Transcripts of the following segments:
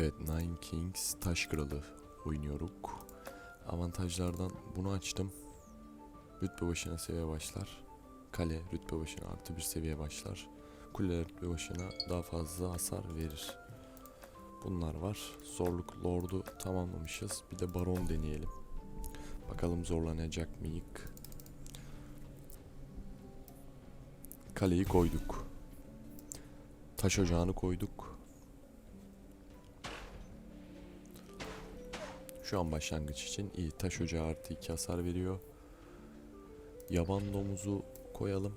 Evet Nine Kings Taş Kralı oynuyoruz. Avantajlardan bunu açtım. Rütbe başına seviye başlar. Kale rütbe başına artı bir seviye başlar. Kule rütbe başına daha fazla hasar verir. Bunlar var. Zorluk Lord'u tamamlamışız. Bir de Baron deneyelim. Bakalım zorlanacak mıyız? Kaleyi koyduk. Taş ocağını koyduk. Şu an başlangıç için iyi. Taş ocağı artı 2 hasar veriyor. Yaban domuzu koyalım.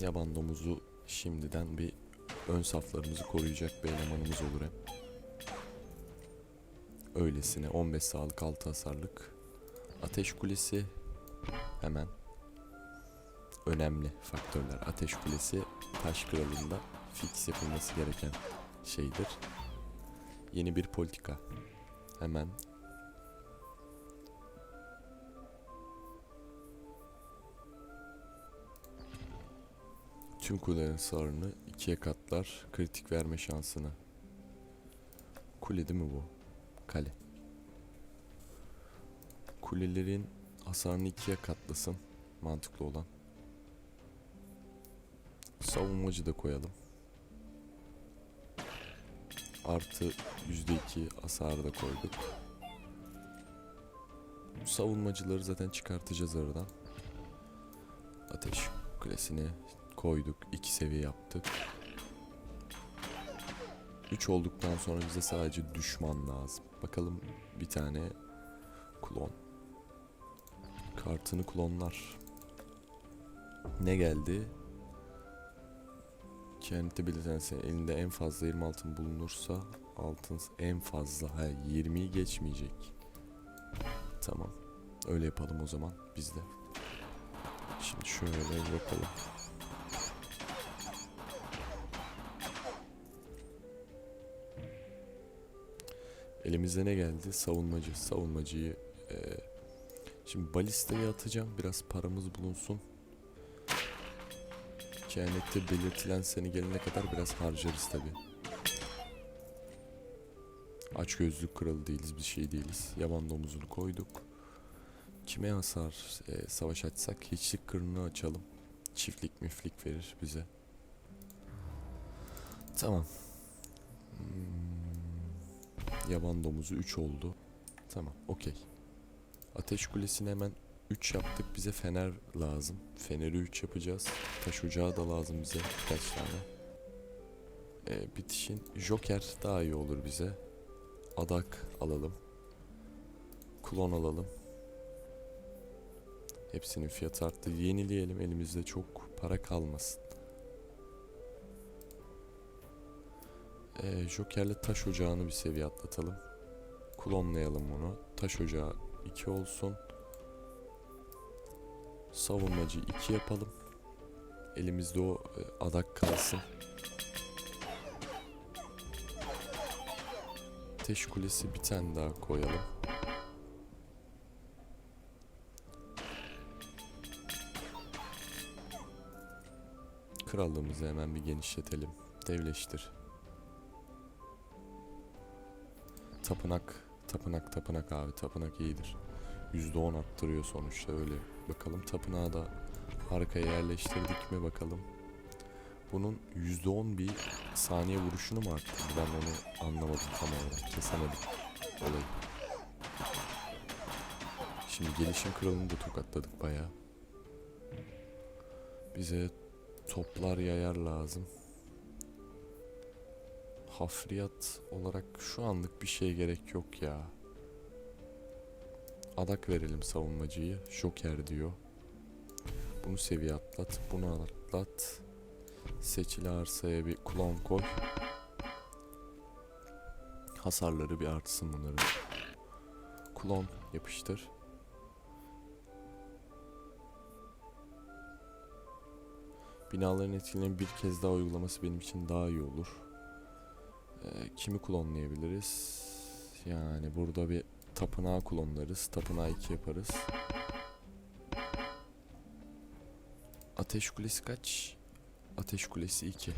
Yaban domuzu şimdiden bir ön saflarımızı koruyacak bir elemanımız olur hem. Öylesine 15 sağlık 6 hasarlık. Ateş kulesi hemen önemli faktörler. Ateş kulesi taş kralında fix yapılması gereken şeydir. Yeni bir politika. Hemen Tüm kulelerin sarını ikiye katlar kritik verme şansını. Kule değil mi bu? Kale. Kulelerin hasarını ikiye katlasın. Mantıklı olan. Savunmacı da koyalım. Artı %2 hasarı da koyduk. Savunmacıları zaten çıkartacağız aradan. Ateş kulesini koyduk. iki seviye yaptık. 3 olduktan sonra bize sadece düşman lazım. Bakalım bir tane klon. Kartını klonlar. Ne geldi? Kendi belirten senin elinde en fazla 20 altın bulunursa altın en fazla ha 20'yi geçmeyecek. Tamam. Öyle yapalım o zaman biz de. Şimdi şöyle bir Elimizde ne geldi? Savunmacı. Savunmacıyı eee, şimdi balistaya atacağım. Biraz paramız bulunsun. Kehanette belirtilen seni gelene kadar biraz harcarız tabi. Aç gözlük kralı değiliz, bir şey değiliz. Yaban domuzunu koyduk. Kime hasar eee, savaş açsak hiçlik kırını açalım. Çiftlik müflik verir bize. Tamam. Hmm. Yaban domuzu 3 oldu. Tamam, okey. Ateş kulesini hemen 3 yaptık. Bize fener lazım. Feneri 3 yapacağız. Taş ocağı da lazım bize birkaç tane. Ee, bitişin Joker daha iyi olur bize. Adak alalım. Klon alalım. Hepsinin fiyatı arttı. Yenileyelim elimizde çok para kalmasın. Ee, Joker'le taş ocağını bir seviye atlatalım. Klonlayalım onu. Taş ocağı 2 olsun. Savunmacı 2 yapalım. Elimizde o e, adak kalsın. Ateş kulesi bir tane daha koyalım. Krallığımızı hemen bir genişletelim. Devleştir. Tapınak, tapınak, tapınak abi. Tapınak iyidir. %10 arttırıyor sonuçta öyle. Bakalım tapınağı da arkaya yerleştirdik mi bakalım. Bunun %10 bir saniye vuruşunu mu arttırdı? Ben onu anlamadım tam olarak. Kesemedim olayı. Şimdi gelişim kralını da tokatladık bayağı. Bize toplar yayar lazım. Hafriyat olarak şu anlık bir şey gerek yok ya. Adak verelim savunmacıyı. Joker diyor. Bunu seviye atlat. Bunu atlat. Seçili arsaya bir klon koy. Hasarları bir artsın bunların. Klon yapıştır. Binaların etkilerini bir kez daha uygulaması benim için daha iyi olur. Ee, kimi klonlayabiliriz? Yani burada bir tapınağı klonlarız. Tapınağı 2 yaparız. Ateş kulesi kaç? Ateş kulesi 2.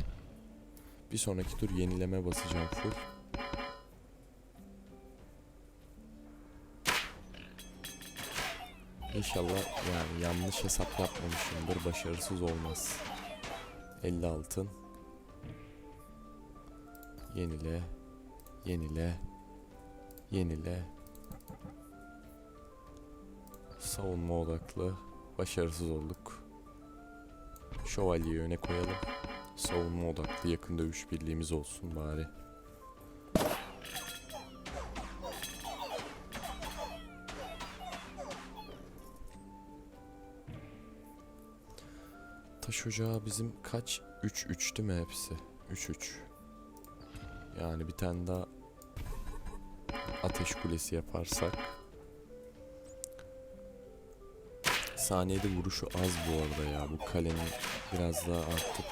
Bir sonraki tur yenileme basacağım full. İnşallah yani yanlış hesap yapmamışımdır. Başarısız olmaz. 50 altın. Yenile. Yenile. Yenile. Savunma odaklı. Başarısız olduk. Şövalyeyi öne koyalım. Savunma odaklı yakın dövüş birliğimiz olsun bari. Taş ocağı bizim kaç? 3 3 değil mi hepsi? 3 3. Yani bir tane daha ateş kulesi yaparsak saniyede vuruşu az bu arada ya. Bu kalenin biraz daha artık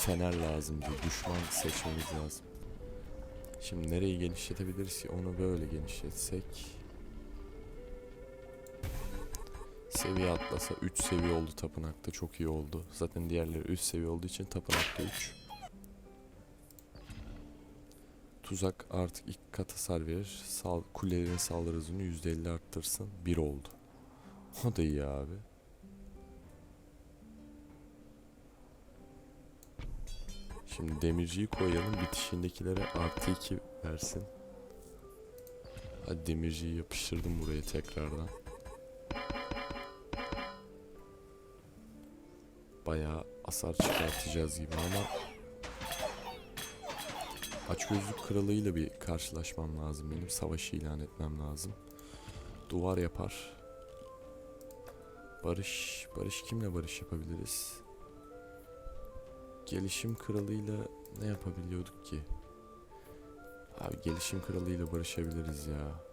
fener lazım bir düşman seçmemiz lazım. Şimdi nereyi genişletebiliriz ki onu böyle genişletsek. Seviye atlasa 3 seviye oldu tapınakta çok iyi oldu. Zaten diğerleri 3 seviye olduğu için tapınakta 3. Tuzak artık ilk kat hasar verir. Sal kulelerin saldırı hızını %50 arttırsın. 1 oldu. O da iyi abi. Şimdi demirciyi koyalım. Bitişindekilere artı 2 versin. Hadi demirciyi yapıştırdım buraya tekrardan. Bayağı hasar çıkartacağız gibi ama Açgözlük kralıyla bir karşılaşmam lazım benim. Savaşı ilan etmem lazım. Duvar yapar. Barış, barış kimle barış yapabiliriz? Gelişim kralıyla ne yapabiliyorduk ki? Abi gelişim kralıyla barışabiliriz ya.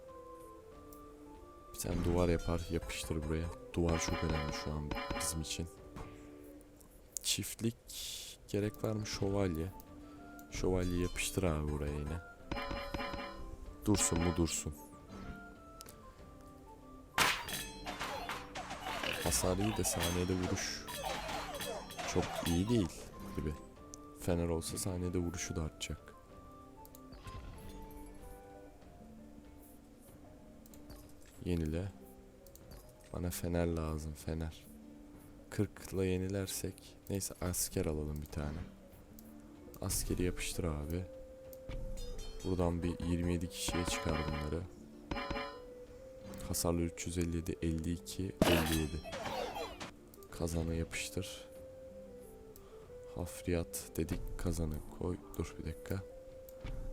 Bir tane duvar yapar, yapıştır buraya. Duvar çok önemli şu an bizim için. Çiftlik gerek var mı şövalye? Şövalye yapıştır abi buraya yine. Dursun mu dursun. Hasar iyi de saniyede vuruş çok iyi değil gibi. Fener olsa saniyede vuruşu da artacak. Yenile. Bana fener lazım fener. 40 ile yenilersek neyse asker alalım bir tane. Askeri yapıştır abi. Buradan bir 27 kişiye çıkar bunları. Hasarlı 357, 52, 57. Kazana yapıştır. Hafriyat dedik kazanı koy. Dur bir dakika.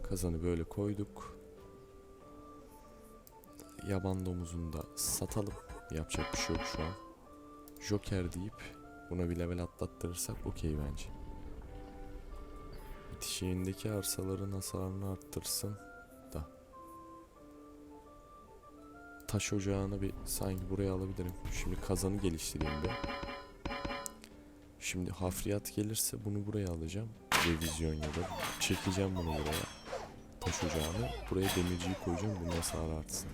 Kazanı böyle koyduk. Yaban domuzunu da satalım. Yapacak bir şey yok şu an. Joker deyip buna bir level atlattırırsak okey bence. Bitişiğindeki arsaların hasarını arttırsın da. Taş ocağını bir sanki buraya alabilirim. Şimdi kazanı geliştireyim bir. Şimdi hafriyat gelirse bunu buraya alacağım. Revizyon ya da çekeceğim bunu buraya. Taş ocağını. Buraya demirciyi koyacağım. Bunun hasarı artsın.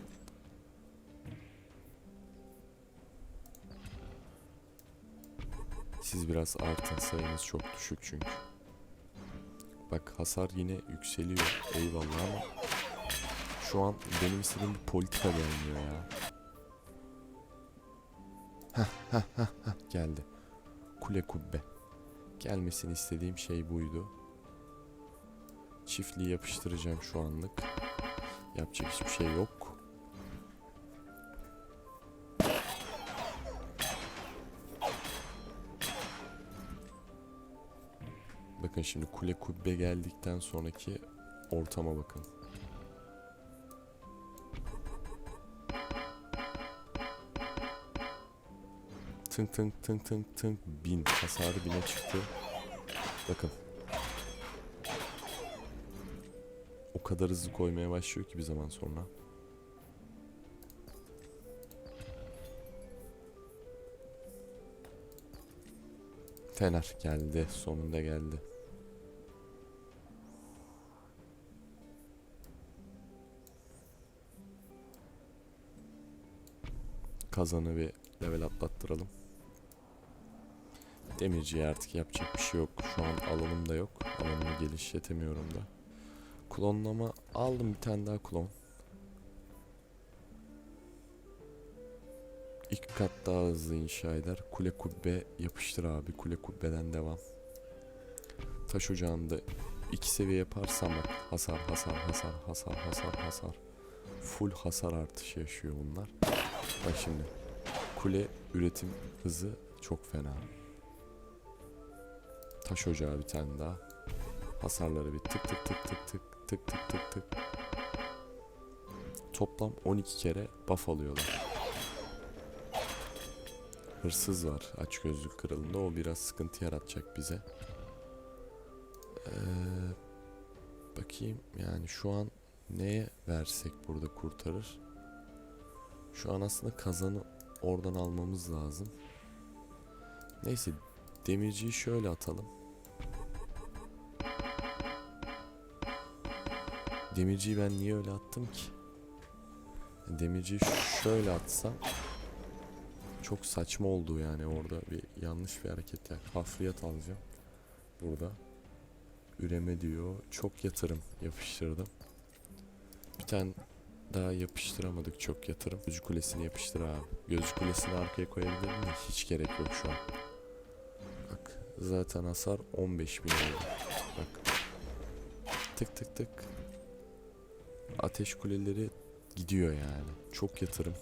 Siz biraz artın sayınız çok düşük çünkü. Bak hasar yine yükseliyor. Eyvallah ama şu an benim istediğim bir politika gelmiyor ya. Heh, heh, heh, heh, geldi. Kule kubbe. Gelmesini istediğim şey buydu. Çiftliği yapıştıracağım şu anlık. Yapacak hiçbir şey yok. Bakın şimdi kule kubbe geldikten sonraki ortama bakın. Tınk tınk tınk tınk tınk bin hasarı bine çıktı. Bakın. O kadar hızlı koymaya başlıyor ki bir zaman sonra. Fener geldi. Sonunda geldi. Kazanı bir level atlattıralım. Demirciye artık yapacak bir şey yok. Şu an alanım da yok. Alanımı genişletemiyorum da. Klonlama aldım bir tane daha klon. İlk kat daha hızlı inşa eder. Kule kubbe yapıştır abi. Kule kubbeden devam. Taş ocağında iki seviye yaparsam bak hasar hasar hasar hasar hasar hasar. Full hasar artışı yaşıyor bunlar. Bak şimdi kule üretim hızı çok fena. Taş ocağı bir tane daha. Hasarları bir tık tık tık tık tık tık tık tık tık. Toplam 12 kere buff alıyorlar. Hırsız var aç gözlük kralında o biraz sıkıntı yaratacak bize. Ee, bakayım yani şu an neye versek burada kurtarır? Şu an aslında kazanı oradan almamız lazım. Neyse demirciyi şöyle atalım. Demirciyi ben niye öyle attım ki? Demirciyi şöyle atsam çok saçma oldu yani orada bir yanlış bir hareket ya. Hafriyat alacağım. Burada. Üreme diyor. Çok yatırım yapıştırdım. Bir tane daha yapıştıramadık çok yatırım. Gözcü kulesini yapıştır abi. Gözcü kulesini arkaya koyabilirim de hiç gerek yok şu an. Bak zaten hasar 15 bin oldu. Bak. Tık tık tık. Ateş kuleleri gidiyor yani. Çok yatırım.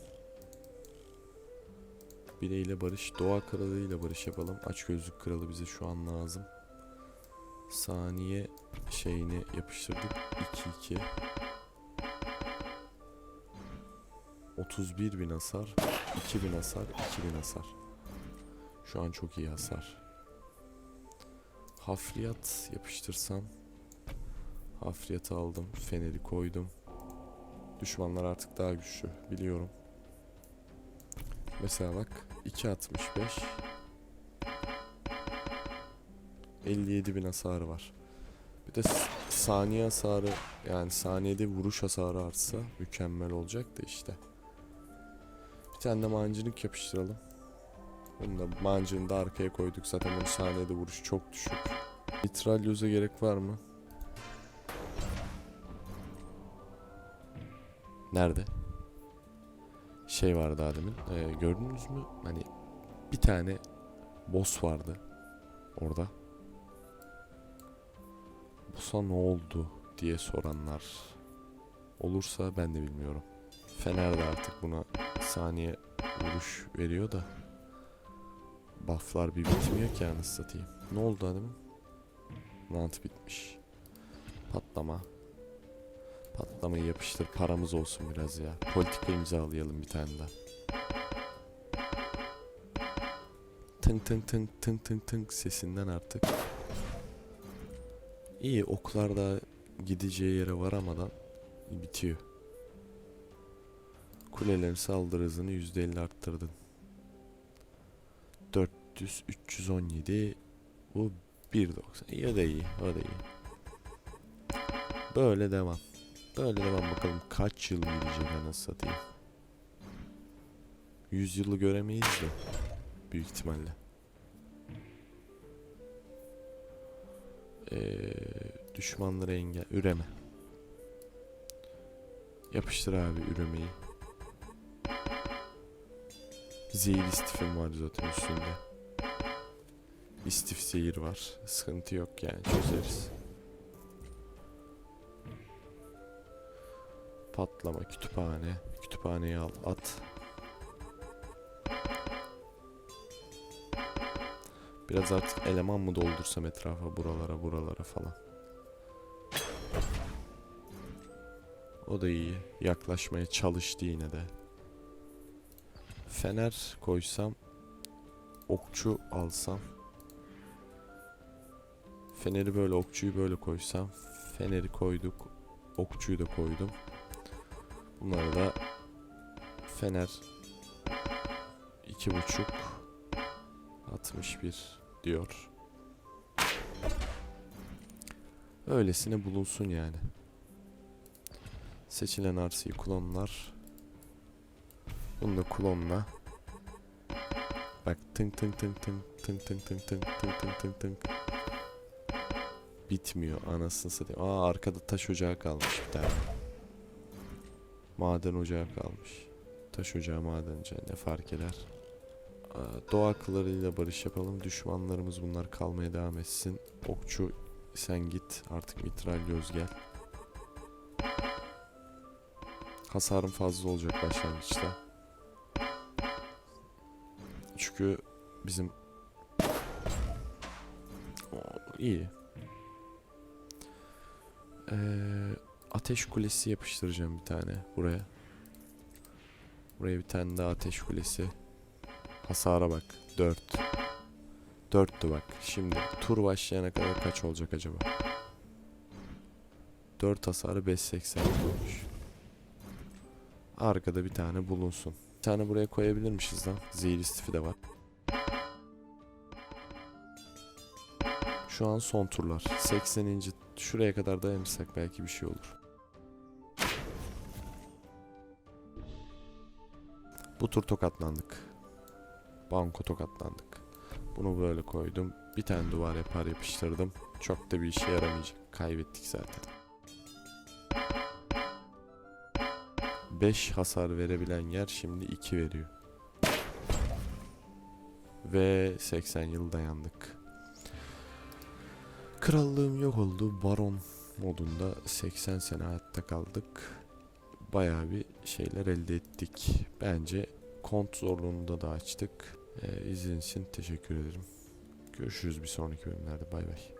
Bileyle barış, doğa kralıyla barış yapalım. Aç gözlük kralı bize şu an lazım. Saniye şeyini yapıştırdık. 2-2. 31 bin hasar, 2000 hasar, 2000 hasar. Şu an çok iyi hasar. Hafriyat yapıştırsam. Hafriyatı aldım. Feneri koydum. Düşmanlar artık daha güçlü. Biliyorum. Mesela bak 2.65 57 bin hasarı var. Bir de saniye hasarı yani saniyede vuruş hasarı artsa mükemmel olacak da işte. Bir tane de mancınık yapıştıralım. Bunu da mancını da arkaya koyduk. Zaten bunun saniyede vuruşu çok düşük. Mitralyoza gerek var mı? Nerede? Şey vardı daha demin. Ee, gördünüz mü? Hani bir tane boss vardı. Orada. Boss'a ne oldu diye soranlar olursa ben de bilmiyorum. Fener de artık buna saniye vuruş veriyor da bufflar bir bitmiyor ki anasını satayım. Ne oldu adamın? Nant bitmiş. Patlama. Patlamayı yapıştır paramız olsun biraz ya. Politika imzalayalım bir tane daha. Tınk tınk tınk tınk tınk tınk sesinden artık. İyi oklar da gideceği yere varamadan bitiyor. Kulelerin saldırı hızını %50 arttırdın. 400, 317, bu 1.90. İyi o da iyi, o da iyi. Böyle devam. Böyle devam bakalım kaç yıl gidecek anasını satayım. 100 yılı göremeyiz de. Büyük ihtimalle. Ee, düşmanları engel, üreme. Yapıştır abi üremeyi. Zehir istifim var zaten üstünde. İstif zehir var. Sıkıntı yok yani çözeriz. Patlama kütüphane. Kütüphaneye al at. Biraz artık eleman mı doldursam etrafa buralara buralara falan. O da iyi. Yaklaşmaya çalıştı yine de. Fener koysam okçu alsam Feneri böyle okçuyu böyle koysam Feneri koyduk Okçuyu da koydum. Bunları da Fener iki buçuk 61 diyor. Öylesine bulunsun yani. Seçilen arsayı klonlar Bunu da klonla Bak tınk tınk tınk tınk tınk tınk tınk tınk tınk tınk tınk tınk Bitmiyor anasını satayım. Aa arkada taş ocağı kalmış bir tane. Maden ocağı kalmış. Taş ocağı madenci ne fark eder? Doğa akıllarıyla barış yapalım. Düşmanlarımız bunlar kalmaya devam etsin. Okçu sen git. Artık mitral göz gel. Hasarım fazla olacak başlangıçta. Çünkü bizim iyi. Ee, ateş kulesi yapıştıracağım bir tane buraya. Buraya bir tane daha ateş kulesi. Hasara bak. 4. 4'tü bak. Şimdi tur başlayana kadar kaç olacak acaba? 4 hasarı 580 olmuş. Arkada bir tane bulunsun. Bir tane buraya koyabilirmişiz lan. Zehir istifi de var. Şu an son turlar. 80. Şuraya kadar dayanırsak belki bir şey olur. Bu tur tokatlandık. Banko tokatlandık. Bunu böyle koydum. Bir tane duvar yapar yapıştırdım. Çok da bir işe yaramayacak. Kaybettik zaten. 5 hasar verebilen yer şimdi 2 veriyor. Ve 80 yıl dayandık. Krallığım yok oldu. Baron modunda 80 sene hayatta kaldık. Bayağı bir şeyler elde ettik. Bence kont zorluğunu da açtık. Ee, izlediğiniz için teşekkür ederim. Görüşürüz bir sonraki bölümlerde. Bay bay.